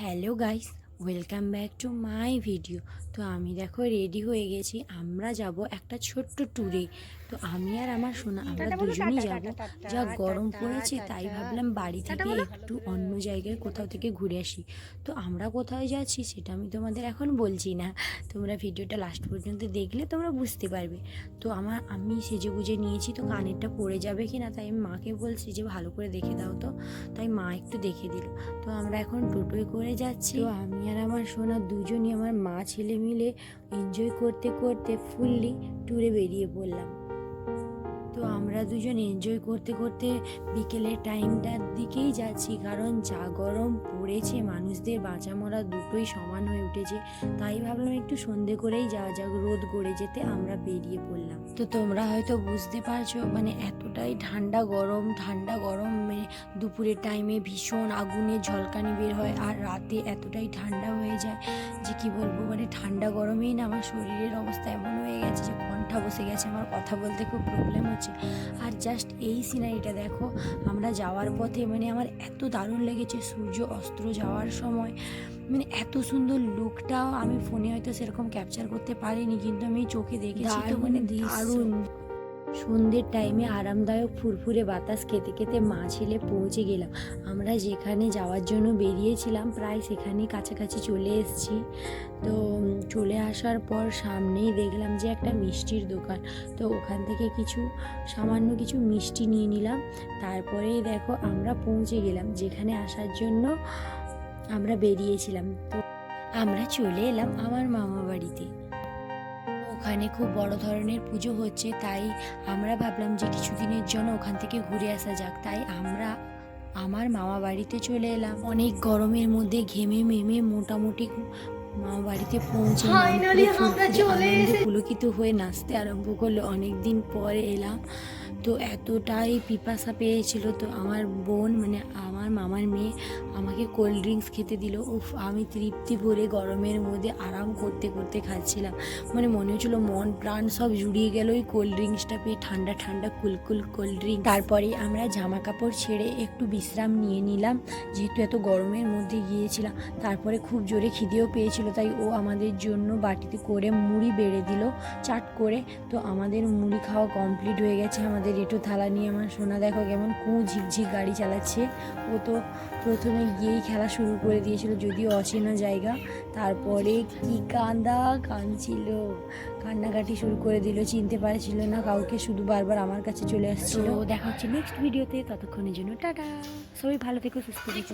Hello guys Welcome back to my video তো আমি দেখো রেডি হয়ে গেছি। আমরা যাব একটা ছোট্ট ট্যুরে তো আমি আর আমার সোনা আমরা দুজনেই যাব। যা গরম পড়েছে তাই ভাবলাম বাড়ি থেকে একটু অন্য জায়গায় কোথাও থেকে ঘুরে আসি। তো আমরা কোথায় যাচ্ছি সেটা আমি তোমাদের এখন বলছি না। তোমরা ভিডিওটা লাস্ট পর্যন্ত দেখলে তোমরা বুঝতে পারবে। তো আমার আমি সেজে গুজে নিয়েছি তো কানেরটা পড়ে যাবে কি না তাই আমি মাকে বলছি যে ভালো করে দেখে দাও তো। তাই মা একটু দেখে দিল। তো আমরা এখন টোটোয় করে যাচ্ছি। তো আমি আর আমার সোনা দুজনই, আমার মা, ছেলে মিলে এনজয় করতে করতে ফুললি ট্যুরে বেরিয়ে পড়লাম। তো আমরা দুজন এনজয় করতে করতে বিকেলের টাইমটার দিকেই যাচ্ছি। কারণ যা গরম পড়েছে, মানুষদের বাঁচা মরা দুটোই সমান হয়ে উঠেছে। তাই ভাবলাম একটু সন্ধে করেই যাওয়া যাক রোদ গড়ে যেতে আমরা বেরিয়ে পড়লাম। তো তোমরা হয়তো বুঝতে পারছ মানে এতটাই ঠান্ডা গরম ঠান্ডা গরম মানে দুপুরের টাইমে ভীষণ আগুনে ঝলকানি বের হয় আর রাতে এতটাই ঠান্ডা হয়ে যায় যে কি বলব মানে ঠান্ডা গরমেই না, আমার শরীরের অবস্থা এমন হয়ে গেছে যে কণ্ঠা বসে গেছে আমার কথা বলতে খুব প্রবলেম হচ্ছে। আর জাস্ট এই সিনারিটা দেখো আমরা যাওয়ার পথে মানে আমার এত দারুণ লেগেছে সূর্য অস্ত্র যাওয়ার সময়। মানে এত সুন্দর লুকটাও আমি ফোনে হয়তো সেরকম ক্যাপচার করতে পারিনি কিন্তু আমি চোখে দেখেছি তো মানে দারুণ। সন্ধ্যের টাইমে আরামদায়ক ফুরফুরে বাতাস খেতে খেতে মা ছেলে পৌঁছে গেলাম। আমরা যেখানে যাওয়ার জন্য বেরিয়েছিলাম, প্রায় সেখানেই কাছাকাছি চলে এসেছি। তো চলে আসার পর সামনেই দেখলাম যে একটা মিষ্টির দোকান। তো ওখান থেকে কিছু, সামান্য কিছু মিষ্টি নিয়ে নিলাম। তারপরেই দেখো আমরা পৌঁছে গেলাম, যেখানে আসার জন্য আমরা বেরিয়েছিলাম। তো আমরা চলে এলাম আমার মামা বাড়িতে ওখানে খুব বড় ধরনের পুজো হচ্ছে তাই আমরা ভাবলাম যে কিছুদিনের জন্য ওখান থেকে ঘুরে আসা যাক। তাই আমরা আমার মামা বাড়িতে চলে এলাম। অনেক গরমের মধ্যে ঘেমে মেমে মোটামুটি মামা বাড়িতে পৌঁছে। পুলকিত হয়ে নাচতে আরম্ভ করল। অনেক দিন পরে এলাম। তো এতটাই পিপাসা পেয়েছিল তো আমার বোন মানে আমার মামার মেয়ে আমাকে কোল্ড ড্রিঙ্কস খেতে দিল। উফ, আমি তৃপ্তি ভরে গরমের মধ্যে আরাম করতে করতে খাচ্ছিলাম। মানে মনে হচ্ছিল মন প্রাণ সব জুড়িয়ে গেল ওই কোল্ড ড্রিঙ্কসটা পেয়ে, ঠান্ডা ঠান্ডা কুলকুল কোল্ড ড্রিঙ্ক তারপরে আমরা জামা কাপড় ছেড়ে একটু বিশ্রাম নিয়ে নিলাম, যেহেতু এত গরমের মধ্যে গিয়েছিলাম। তারপরে খুব জোরে খিদেও পেয়েছিল, তাই ও আমাদের জন্য বাটিতে করে মুড়ি বেড়ে দিল, চাট করে। তো আমাদের মুড়ি খাওয়া কমপ্লিট হয়ে গেছে আমাদের এটো থালা নিয়ে আমার সোনা দেখো কেমন কু ঝিকঝিক গাড়ি চালাচ্ছে। ও তো প্রথমে গিয়েই খেলা শুরু করে দিয়েছিল, যদিও অচেনা জায়গা। তারপরে কি কান্দা কাঁদছিল কান্নাকাটি শুরু করে দিল, চিনতে পারছিল না কাউকে, শুধু বারবার আমার কাছে চলে আসছিল। দেখা হচ্ছে নেক্সট ভিডিওতে ততক্ষণের জন্য টাটা। সবাই ভালো থেকে, সুস্থ থেকো।